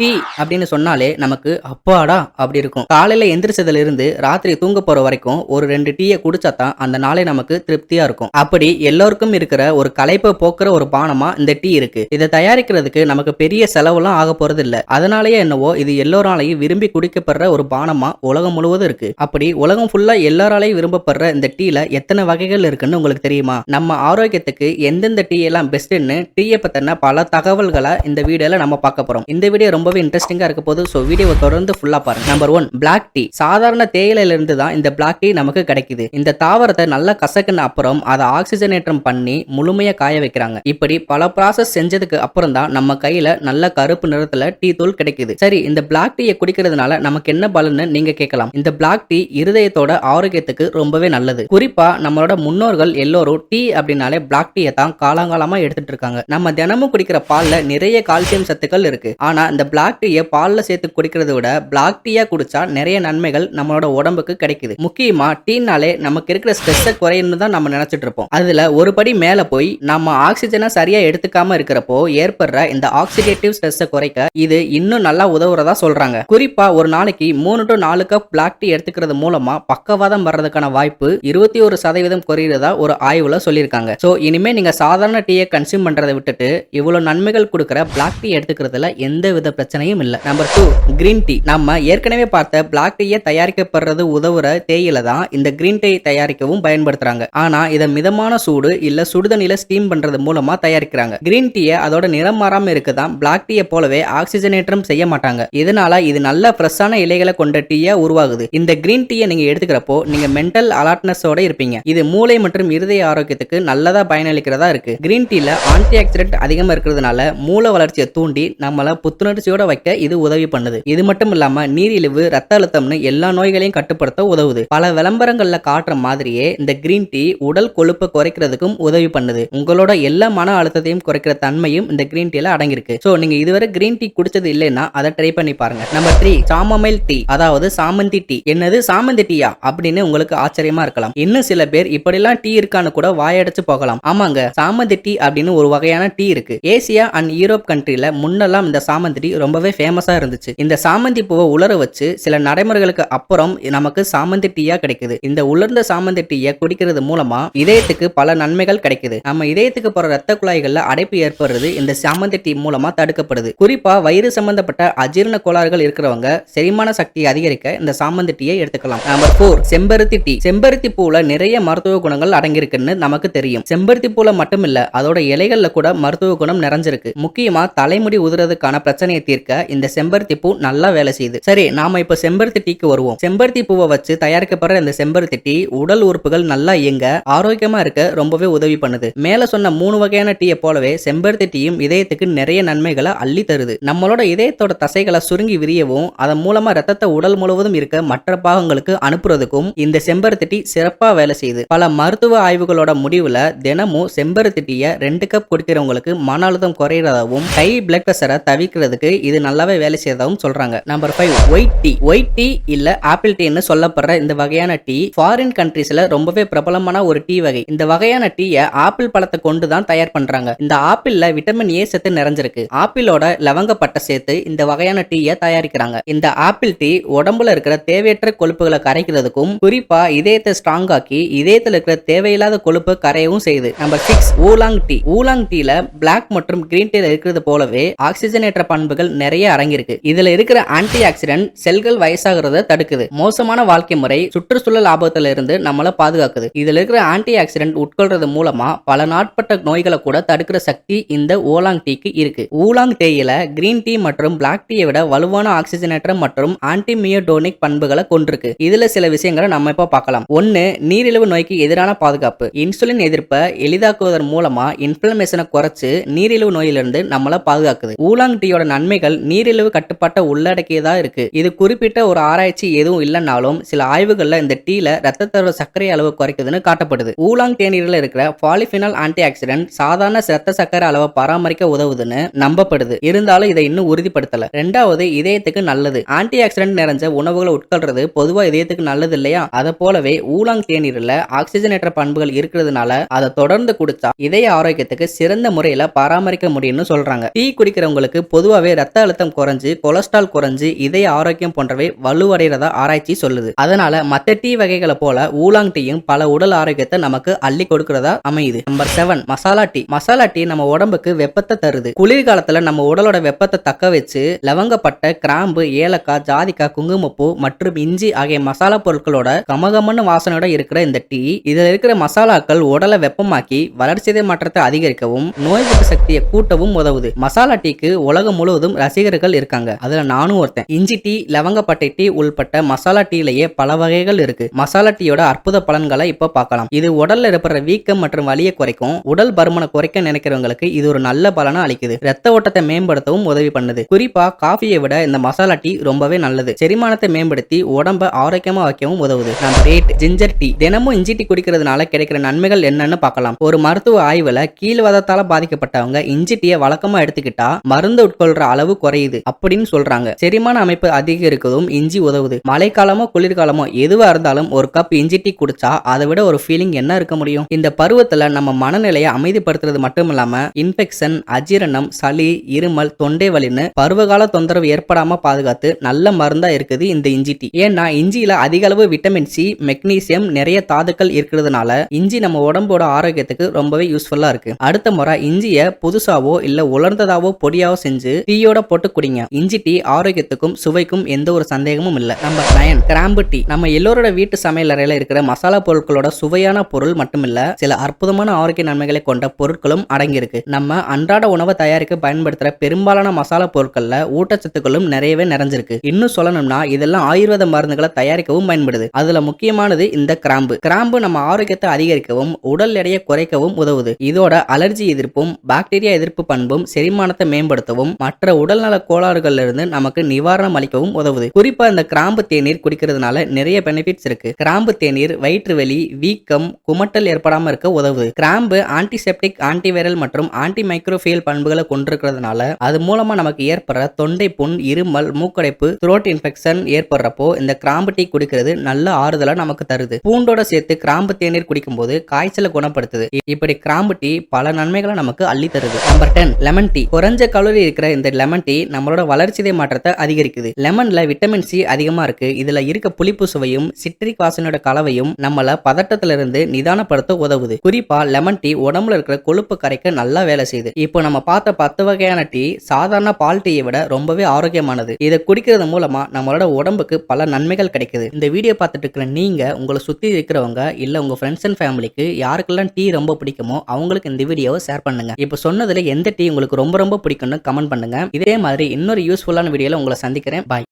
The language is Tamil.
டீ அப்படின்னு சொன்னாலே நமக்கு அப்பாடா அப்படி இருக்கும். காலையில எந்திரிச்சதுல இருந்து ராத்திரி தூங்க போற வரைக்கும் ஒரு ரெண்டு டீயை குடிச்சா தான் அந்த நாளே நமக்கு திருப்தியா இருக்கும். அப்படி எல்லோருக்கும் இருக்கிற ஒரு களைப்பை போக்குற ஒரு பானமா இந்த டீ இருக்கு. இதை தயாரிக்கிறதுக்கு நமக்கு பெரிய செலவுலாம் ஆக போறது இல்ல அதனாலயே என்னவோ இது எல்லோராலையும் விரும்பி குடிக்கப்படுற ஒரு பானமா உலகம் முழுவதும் இருக்கு. அப்படி உலகம் ஃபுல்லா எல்லாராலையும் விரும்பப்படுற இந்த டீல எத்தனை வகைகள் இருக்குன்னு உங்களுக்கு தெரியுமா? நம்ம ஆரோக்கியத்துக்கு எந்தெந்த டீ எல்லாம் பெஸ்ட்னு டீயை பத்தின பல தகவல்களை இந்த வீடியோல நம்ம பார்க்க போறோம். இந்த வீடியோ ரொம்ப ரொம்பவே இன்ட்ரெஸ்டிங்கா இருக்க போது ஸோ வீடியோவை தொடர்ந்து ஃபுல்லா பாருங்க. நம்பர் ஒன் பிளாக் டீ சாதாரண தேயிலையில இருந்து தான் இந்த பிளாக் டீ நமக்கு கிடைக்குது. இந்த தாவரத்தை நல்லா கசக்குன அப்புறம் அதை ஆக்சிஜனேற்றம் பண்ணி முழுமையா காய வைக்கிறாங்க. இப்படி பல ப்ராசஸ் செஞ்சதுக்கு அப்புறம் தான் நம்ம கையில நல்ல கருப்பு நிறத்துல டீ தூள் கிடைக்குது. சரி இந்த பிளாக் டீயை குடிக்கிறதுனால நமக்கு என்ன பலன்னு நீங்க கேட்கலாம். இந்த பிளாக் டீ இருதயத்தோட ஆரோக்கியத்துக்கு ரொம்பவே நல்லது. குறிப்பா நம்மளோட முன்னோர்கள் எல்லோரும் டீ அப்படின்னாலே பிளாக் டீயை தான் காலங்காலமா எடுத்துட்டு இருக்காங்க. நம்ம தினமும் குடிக்கிற பால்ல நிறைய கால்சியம் சத்துக்கள் இருக்கு. ஆனா இந்த பிளாக் டீயை பால்ல சேர்த்து குடிக்கிறத விட பிளாக் டீயாக குடிச்சா நிறைய நன்மைகள் நம்மளோட உடம்புக்கு கிடைக்குது. முக்கியமா டீனாலே நமக்கு இருக்கிற ஸ்ட்ரெஸ்ஸை குறையணும்னு தான் நம்ம நினைச்சிட்டு இருப்போம். ஒரு படி மேலே போய் நம்ம ஆக்சிஜனை சரியாக எடுத்துக்காம இருக்கிறப்போ ஏற்படுற இந்த ஆக்சிடேட்டிவ் ஸ்ட்ரெஸ்ஸை குறைக்க இது இன்னும் நல்லா உதவுறதா சொல்கிறாங்க குறிப்பா ஒரு நாளைக்கு மூணு டு நாலு கப் பிளாக் டீ எடுத்துக்கிறது மூலமாக பக்கவாதம் வர்றதுக்கான வாய்ப்பு இருபத்தி ஒரு சதவீதம் குறையிறதா ஒரு ஆய்வில் சொல்லியிருக்காங்க. ஸோ இனிமேல் நீங்கள் சாதாரண டீயை கன்சியூம் பண்ணுறதை விட்டுட்டு இவ்வளோ நன்மைகள் கொடுக்குற பிளாக் டீ எடுத்துக்கிறதுல எந்த வித பிரச்சனையும் இல்லை. நம்பர் டூ கிரீன் டீ நம்ம ஏற்கனவே பார்த்த பிளாக் டீயை தயாரிக்கப்படுறது உதவுற தேயிலை தான் இந்த கிரீன் டீ தயாரிக்கவும் பயன்படுத்துறாங்க. ஆனா இதை மிதமான சூடு இல்ல சுடுதண்ணில ஸ்டீம் பண்றது மூலமா தயாரிக்கிறாங்க. கிரீன் டீயை அதோட நிறம் மாறாம இருக்குதான் பிளாக் டீயை போலவே ஆக்சிஜனேற்றம் செய்ய மாட்டாங்க. இதனால இது நல்ல ஃப்ரெஷ்ஷான இலைகளை கொண்ட டீயா உருவாகுது. இந்த கிரீன் டீயை நீங்க எடுத்துக்கிறப்போ நீங்க மென்டல் அலர்ட்னஸோட இருப்பீங்க. இது மூளை மற்றும் இருதய ஆரோக்கியத்துக்கு நல்லதா பயனளிக்கிறதா இருக்கு. கிரீன் டீல ஆன்டி ஆக்சிடென்ட் அதிகமா இருக்கிறதுனால மூளை வளர்ச்சியை தூண்டி நம்மள குளிர்ச்சியோட வைக்க இது உதவி பண்ணுது. இது மட்டும் இல்லாம நீரிழிவு ரத்த அழுத்தம்னு எல்லா நோய்களையும் கட்டுப்படுத்த உதவுது. பல விளம்பரங்கள்ல காட்டுற மாதிரியே இந்த கிரீன் டீ உடல் கொழுப்பை குறைக்கிறதுக்கும் உதவி பண்ணுது. உங்களோட எல்லா மன அழுத்தத்தையும் குறைக்கிற தன்மையும் இந்த கிரீன் டீல அடங்கியிருக்கு. சோ நீங்க இதுவரை கிரீன் டீ குடிச்சது இல்லைன்னா அதை ட்ரை பண்ணி பாருங்க. நம்பர் த்ரீ சாமமைல் டீ அதாவது சாமந்தி டீ என்னது? சாமந்தி டீயா அப்படின்னு உங்களுக்கு ஆச்சரியமா இருக்கலாம். இன்னும் சில பேர் இப்படிலாம் டீ இருக்கான்னு கூட வாயடைச்சு போகலாம். ஆமாங்க சாமந்தி டீ அப்படின்னு ஒரு வகையான டீ இருக்கு. ஏசியா அண்ட் யூரோப் கண்ட்ரில முன்னெல்லாம் இந்த சாமந்தி டீ ரொம்பவே ஃபேமஸாக இருந்துச்சு. இந்த சாமந்தி பூவை உலர வச்சு சில நடைமுறைகளுக்கு அப்புறம் நமக்கு சாமந்தி டீயா கிடைக்குது. இந்த உலர்ந்த சாமந்தி டீயை குடிக்கிறது மூலமா இதயத்துக்கு பல நன்மைகள் கிடைக்குது. நம்ம இதயத்துக்கு போற ரத்த குழாய்கள்ல அடைப்பு ஏற்படுறது இந்த சாமந்தி டீ மூலமா தடுக்கப்படுது. குறிப்பா வயிறு சம்பந்தப்பட்ட அஜீரண கோளாறுகள் இருக்கிறவங்க செரிமான சக்தியை அதிகரிக்க இந்த சாமந்தி டீயை எடுத்துக்கலாம். நம்பர் போர் செம்பருத்தி டீ. செம்பருத்தி பூல நிறைய மருத்துவ குணங்கள் அடங்கியிருக்குன்னு நமக்கு தெரியும். செம்பருத்தி பூல மட்டும் இல்ல அதோட இலைகள்ல கூட மருத்துவ குணம் நிறைஞ்சிருக்கு. முக்கியமா தலைமுடி உதிரதுக்கான பிரச்சனையை தீர்க்க இந்த செம்பருத்தி பூ நல்லா வேலை செய்யுது. சரி நாம இப்ப செம்பருத்தி டீக்கு வருவோம். செம்பருத்தி பூவை வச்சு தயாரிக்கப்படுற இந்த செம்பருத்தி டீ உடல் உறுப்புகள் நல்லா இயங்க ஆரோக்கியமா இருக்க ரொம்பவே உதவி பண்ணுது. மேல சொன்ன மூணு வகையான டீயை போலவே செம்பருத்தி டீயும் இதயத்துக்கு நிறைய நன்மைகளை அள்ளி தருது. நம்மளோட இதயத்தோட தசைகளை சுருங்கி விரியவும் அதன் மூலமா ரத்தத்தை உடல் முழுவதும் இருக்க மற்ற பாகங்களுக்கு அனுப்புறதுக்கும் இந்த செம்பருத்தி டீ சிறப்பா வேலை செய்யுது. பல மருத்துவ ஆய்வுகளோட முடிவுல தினமும் செம்பருத்தி டீயை ரெண்டு கப் குடிக்கிறவங்களுக்கு மன அழுத்தம் குறையிறதாவும் ஹை பிளட் பிரஷரை தவிக்கிறதுக்கு இது நல்லாவே வேலை செய்யறதாகவும் சொல்றாங்க. Number five white tea white tea இல்ல ஆப்பிள் டீன்னு சொல்லப்படுற இந்த வகையான டீ ஃபாரின் கண்ட்ரீஸ்ல ரொம்பவே பிரபலமான ஒரு டீ வகை. இந்த வகையான டீயை ஆப்பிள் பழத்தை கொண்டு தான் தயார் பண்றாங்க. இந்த ஆப்பிள்ல விட்டமின் ஏ சத்து நிறைஞ்சிருக்கு. ஆப்பிளோட லவங்கப்பட்ட சேர்த்து இந்த வகையான டீயை தயாரிக்கிறாங்க. இந்த ஆப்பிள் டீ உடம்புல இருக்கிற தேவையற்ற கொழுப்புகளை கரைக்கிறதுக்கும் குறிப்பா இதயத்தை ஸ்ட்ராங் ஆக்கி இதயத்தில் இருக்கிற தேவையில்லாத கொழுப்பு கரையவும் செய்யுது. Number six oolong tea oolong டீல பிளாக் மற்றும் கிரீன் டீல இருக்கிறது போலவே ஆக்சிஜனேற்ற பண்புகள் நிறைய அடங்கியிருக்கு இதுல இருக்கிற ஆன்டி ஆக்சிடென்ட் செல்கள் வயசாகிறத தடுக்குது. மோசமான வாழ்க்கை முறை சுற்றுச்சூழல் ஆபத்துல இருந்து நம்மளை பாதுகாக்குது. இதுல இருக்கிற ஆன்டி ஆக்சிடென்ட் உட்கொள்றது மூலமா பல நாட்பட்ட நோய்களை கூட தடுக்கிற சக்தி இந்த ஓலாங் டீக்கு இருக்கு. ஊலாங் தேயில கிரீன் டீ மற்றும் பிளாக் டீயை விட வலுவான ஆக்சிஜனேற்ற மற்றும் ஆன்டிமியோடோனிக் பண்புகளை கொண்டிருக்கு. இதுல சில விஷயங்களை நம்ம இப்ப பார்க்கலாம். ஒன்னு நீரிழிவு நோய்க்கு எதிரான பாதுகாப்பு. இன்சுலின் எதிர்ப்பை எளிதாக்குவதன் மூலமா இன்ஃபிளமேஷனை குறைச்சு நீரிழிவு நோயிலிருந்து நம்மளை பாதுகாக்குது. ஊலாங் டீயோட நன்மை நன்மைகள் நீரிழிவு கட்டுப்பாட்டை உள்ளடக்கியதா இருக்கு. இது குறிப்பிட்ட ஒரு ஆராய்ச்சி எதுவும் இல்லைனாலும் சில ஆய்வுகள்ல இந்த டீல ரத்தத்தோட சர்க்கரை அளவு குறைக்குதுன்னு காட்டப்படுது. ஊலாங் தேநீரில் இருக்கிற பாலிபினால் ஆன்டி ஆக்சிடென்ட் சாதாரண ரத்த சர்க்கரை அளவை பராமரிக்க உதவுதுன்னு நம்பப்படுது. இருந்தாலும் இதை இன்னும் உறுதிப்படுத்தல. ரெண்டாவது இதயத்துக்கு நல்லது. ஆன்டி ஆக்சிடென்ட் நிறைஞ்ச உணவுகளை உட்கொள்றது பொதுவா இதயத்துக்கு நல்லது இல்லையா? அதை போலவே ஊலாங் தேநீரில் ஆக்சிஜனேற்ற பண்புகள் இருக்கிறதுனால அதை தொடர்ந்து குடிச்சா இதய ஆரோக்கியத்துக்கு சிறந்த முறையில பராமரிக்க முடியும்னு சொல்றாங்க. டீ குடிக்கிறவங்களுக்கு பொதுவாகவே ரத்த ரத்த அழுத்தம் குறைஞ்சு கொலஸ்ட்ரால் குறைஞ்சு இதய ஆரோக்கியம் போன்றவை வலுவடைறதா ஆராய்ச்சி சொல்லுது. அதனால மத்த டீ வகைகளை போல ஊலாங் டீயும் பல உடல் ஆரோக்கியத்தை நமக்கு அள்ளி கொடுக்கிறதா அமையுது. Number seven masala tea. Masala tea நம்ம உடம்புக்கு வெப்பத்தை தருது. குளிர்காலத்துல நம்ம உடலோட வெப்பத்தை தக்க வச்சு லவங்கப்பட்டை கிராம்பு ஏலக்காய் ஜாதிக்காய் குங்குமப்பூ மற்றும் இஞ்சி ஆகிய மசாலா பொருட்களோட கமகமன்னு வாசனையோட இருக்கிற இந்த டீ இதில் இருக்கிற மசாலாக்கள் உடலை வெப்பமாக்கி வளர்ச்சிதை மாற்றத்தை அதிகரிக்கவும் நோய் எதிர்ப்பு சக்தியை கூட்டவும் உதவுது. மசாலா டீக்கு உலகம் முழுவதும் ரசிகர்கள் இருக்காங்க. அதுல நானும் ஒருத்தன். இஞ்சி டீ லவங்கப்பட்டை டீ உள்பட்ட மசாலா டீலயே பல வகைகள் இருக்கு. மசாலா டீயோட அற்புத பலன்களை இப்ப பார்க்கலாம். இது உடல்ல ஏற்படுற வீக்கம் மற்றும் வலியை குறைக்கும். உடல் பருமனை குறைக்க நினைக்கிறவங்களுக்கு இது ஒரு நல்ல பலனை அளிக்குது. ரத்த ஓட்டத்தை மேம்படுத்தவும் உதவி பண்ணுது. குறிப்பா காஃபியை விட இந்த மசாலா டீ ரொம்பவே நல்லது. செரிமானத்தை மேம்படுத்தி உடம்ப ஆரோக்கியமா வைக்கவும் உதவுது. Number eight ginger tea. தினமும் இஞ்சி டீ குடிக்கிறதுனால கிடைக்கிற நன்மைகள் என்னன்னு பார்க்கலாம். ஒரு மருத்துவ ஆய்வுல கீழ்வாதத்தால பாதிக்கப்பட்டவங்க இஞ்சி டீயை வழக்கமா எடுத்துக்கிட்டா மருந்து உட்கொள்ற அளவு குறையுது அப்படின்னு சொல்றாங்க. செரிமான அமைப்பு அதிகரிக்கிறதும் இஞ்சி உதவுது. மழைக்காலமோ குளிர்காலமோ எதுவா இருந்தாலும் ஒரு கப் இஞ்சி டீ குடிச்சா அதை விட ஒரு ஃபீலிங் என்ன இருக்க முடியும்? இந்த பருவத்துல நம்ம மனநிலையை அமைதிப்படுத்துறது மட்டும் இல்லாம இன்ஃபெக்ஷன் அஜீரணம் சளி இருமல் தொண்டை வலின்னு பருவகால தொந்தரவு ஏற்படாம பாதுகாத்து நல்ல மருந்தா இருக்குது இந்த இஞ்சி டீ. ஏன்னா இஞ்சியில அதிக அளவு விட்டமின் சி மெக்னீசியம் நிறைய தாதுக்கள் இருக்கிறதுனால இஞ்சி நம்ம உடம்போட ஆரோக்கியத்துக்கு ரொம்பவே யூஸ்ஃபுல்லா இருக்கு. அடுத்த முறை இஞ்சிய புதுசாவோ இல்ல உலர்ந்ததாவோ பொடியாவோ செஞ்சு டீயோட போட்டு குடிங்க. இஞ்சி டீ ஆரோக்கியத்துக்கும் சுவைக்கும் எந்த ஒரு சந்தேகமும் இல்ல. நம்பர் நயன் கிராம்பு டீ. நம்ம எல்லோரோட வீட்டு சமையல் அறையில இருக்கிற மசாலா பொருட்களோட சுவையான பொருள் மட்டுமில்ல சில அற்புதமான ஆரோக்கிய நன்மைகளை கொண்ட பொருட்களும் அடங்கியிருக்கு. நம்ம அன்றாட உணவை தயாரிக்க பயன்படுத்துற பெரும்பாலான மசாலா பொருட்கள்ல ஊட்டச்சத்துக்களும் நிறையவே நிறைஞ்சிருக்கு. இன்னும் சொல்லணும்னா இதெல்லாம் ஆயுர்வேத மருந்துகளை தயாரிக்கவும் பயன்படுது. அதுல முக்கியமானது இந்த கிராம்பு. கிராம்பு நம்ம ஆரோக்கியத்தை அதிகரிக்கவும் உடல் எடையை குறைக்கவும் உதவுது. இதோட அலர்ஜி எதிர்ப்பும் பாக்டீரியா எதிர்ப்பு பண்பும் செரிமானத்தை மேம்படுத்தவும் மற்ற உடல்நல கோளாறுகள்ல இருந்து நமக்கு நிவாரணம் அளிக்கவும் உதவுது. குறிப்பா இந்த கிராம்பு தேநீர் குடிக்கிறதுனால நிறைய பெனிஃபிட்ஸ் இருக்கு. கிராம்பு தேநீர் வயிற்று வலி வீக்கம் குமட்டல் ஏற்படாம இருக்க உதவுது. கிராம்பு ஆன்டிசெப்டிக் ஆன்டிவைரல் மற்றும் ஆன்டி மைக்ரோஃபியல் பண்புகளை கொண்டிருக்கிறதுனால அது மூலமா நமக்கு ஏற்படுற தொண்டை புண் இருமல் மூக்கடைப்பு த்ரோட் இன்ஃபெக்ஷன் ஏற்படுறப்போ இந்த கிராம்பு டீ குடிக்கிறது நல்ல ஆறுதலா நமக்கு தருது. பூண்டோட சேர்த்து கிராம்பு தேநீர் குடிக்கும்போது காய்ச்சலை குணப்படுத்துது. இப்படி கிராம்பு டீ பல நன்மைகளை நமக்கு அள்ளி தருது நம்பர் டென் லெமன் டீ குறைஞ்ச கலோரி இருக்கிற இந்த லெமன் லெமன் டீ நம்மளோட வளர்ச்சிதை மாற்றத்தை அதிகரிக்குது. லெமன்ல விட்டமின் சி அதிகமா இருக்கு. இதுல இருக்க புளிப்பு சுவையும் சிட்ரிக் வாசனையோட கலவையும் நம்மள பதட்டத்துல இருந்து நிதானப்படுத்த உதவுது. குறிப்பா லெமன் டீ உடம்புல இருக்கிற கொழுப்பு கரைக்க நல்லா வேலை செய்யுது. இப்போ நம்ம பார்த்த பத்து வகையான டீ சாதாரண பால் டீயை விட ரொம்பவே ஆரோக்கியமானது. இதை குடிக்கிறது மூலமா நம்மளோட உடம்புக்கு பல நன்மைகள் கிடைக்குது. இந்த வீடியோ பார்த்துட்டு இருக்கிற நீங்க உங்களை சுத்தி இருக்கிறவங்க இல்ல உங்க ஃப்ரெண்ட்ஸ் அண்ட் ஃபேமிலிக்கு யாருக்கெல்லாம் டீ ரொம்ப பிடிக்குமோ அவங்களுக்கு இந்த வீடியோவை ஷேர் பண்ணுங்க. இப்போ சொன்னதுல எந்த டீ உங்களுக்கு ரொம்ப ரொம்ப பிடிக்கும்னு கமெண்ட் பண்ணுங்க. இதே மாதிரி இன்னொரு யூஸ்ஃபுல்லான வீடியோவில் உங்களை சந்திக்கிறேன். பாய்